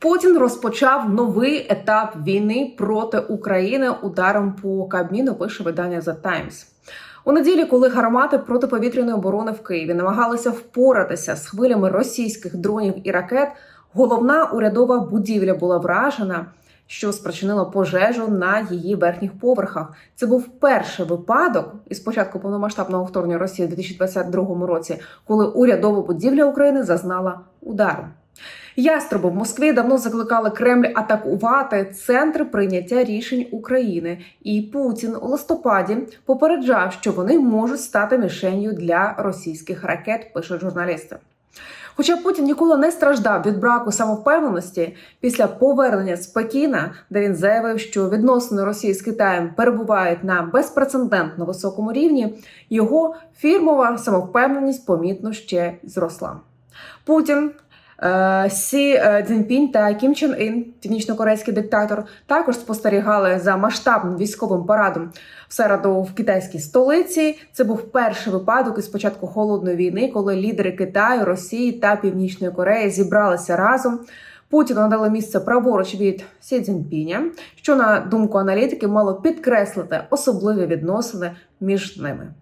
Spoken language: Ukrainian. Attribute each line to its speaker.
Speaker 1: Путін розпочав новий етап війни проти України ударом по Кабміну. Пише видання The Times. У неділі, коли гармати протиповітряної оборони в Києві намагалися впоратися з хвилями російських дронів і ракет, головна урядова будівля була вражена, що спричинило пожежу на її верхніх поверхах. Це був перший випадок із початку повномасштабного вторгнення Росії у 2022 році, коли урядова будівля України зазнала удару. Яструби в Москві давно закликали Кремль атакувати центри прийняття рішень України, і Путін у листопаді попереджав, що вони можуть стати мішенью для російських ракет. Пишуть журналісти. Хоча Путін ніколи не страждав від браку самовпевненості після повернення з Пекіна, де він заявив, що відносини Росії з Китаєм перебувають на безпрецедентно високому рівні, його фірмова самовпевненість помітно ще зросла. Путін. Е, Сі е, Цзіньпінь та Кім Чен Ін, північно-корейський диктатор, також спостерігали за масштабним військовим парадом в середу в китайській столиці. Це був перший випадок із початку холодної війни, коли лідери Китаю, Росії та Північної Кореї зібралися разом. Путіну надали місце праворуч від Сі Цзіньпіня, що на думку аналітики мало підкреслити особливі відносини між ними.